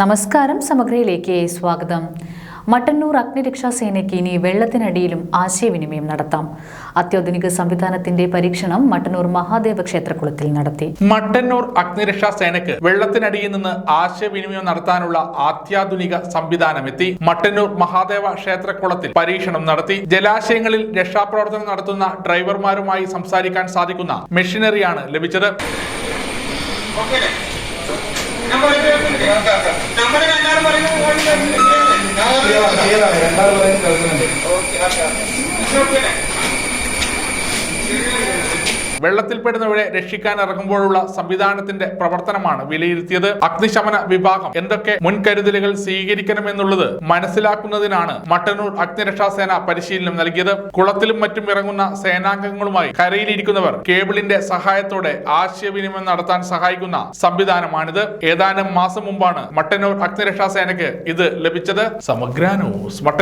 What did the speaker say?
നമസ്കാരം സമഗ്രയിലേക്ക് സ്വാഗതം. മട്ടന്നൂർ അഗ്നിരക്ഷാ സേനയ്ക്ക് ഇനി വെള്ളത്തിനടിയിലും ആശയവിനിമയം നടത്താം. അത്യാധുനിക സംവിധാനത്തിന്റെ പരീക്ഷണം മട്ടന്നൂർ മഹാദേവ ക്ഷേത്രകുളത്തിൽ നടത്തി. മട്ടന്നൂർ അഗ്നിരക്ഷാ സേനയ്ക്ക് വെള്ളത്തിനടിയിൽ നിന്ന് ആശയവിനിമയം നടത്താനുള്ള അത്യാധുനിക സംവിധാനം എത്തി മട്ടന്നൂർ മഹാദേവ ക്ഷേത്രകുളത്തിൽ പരീക്ഷണം നടത്തി. ജലാശയങ്ങളിൽ രക്ഷാപ്രവർത്തനം നടത്തുന്ന ഡ്രൈവർമാരുമായി സംസാരിക്കാൻ സാധിക്കുന്ന മെഷീനറിയാണ് ലഭിച്ചത്. Gracias. വെള്ളത്തിൽപ്പെടുന്നവരെ രക്ഷിക്കാൻ ഇറങ്ങുമ്പോഴുള്ള സംവിധാനത്തിന്റെ പ്രവർത്തനമാണ് വിലയിരുത്തിയത്. അഗ്നിശമന വിഭാഗം എന്തൊക്കെ മുൻകരുതലുകൾ സ്വീകരിക്കണമെന്നുള്ളത് മനസ്സിലാക്കുന്നതിനാണ് മട്ടന്നൂർ അഗ്നിരക്ഷാ സേന പരിശീലനം നൽകിയത്. കുളത്തിലും മറ്റും ഇറങ്ങുന്ന സേനാംഗങ്ങളുമായി കരയിലിരിക്കുന്നവർ കേബിളിന്റെ സഹായത്തോടെ ആശയവിനിമയം നടത്താൻ സഹായിക്കുന്ന സംവിധാനമാണിത്. ഏതാനും മാസം മുമ്പാണ് മട്ടന്നൂർ അഗ്നിരക്ഷാ സേനയ്ക്ക് ഇത് ലഭിച്ചത്. സമഗ്ര ന്യൂസ് മട്ടന്നൂർ.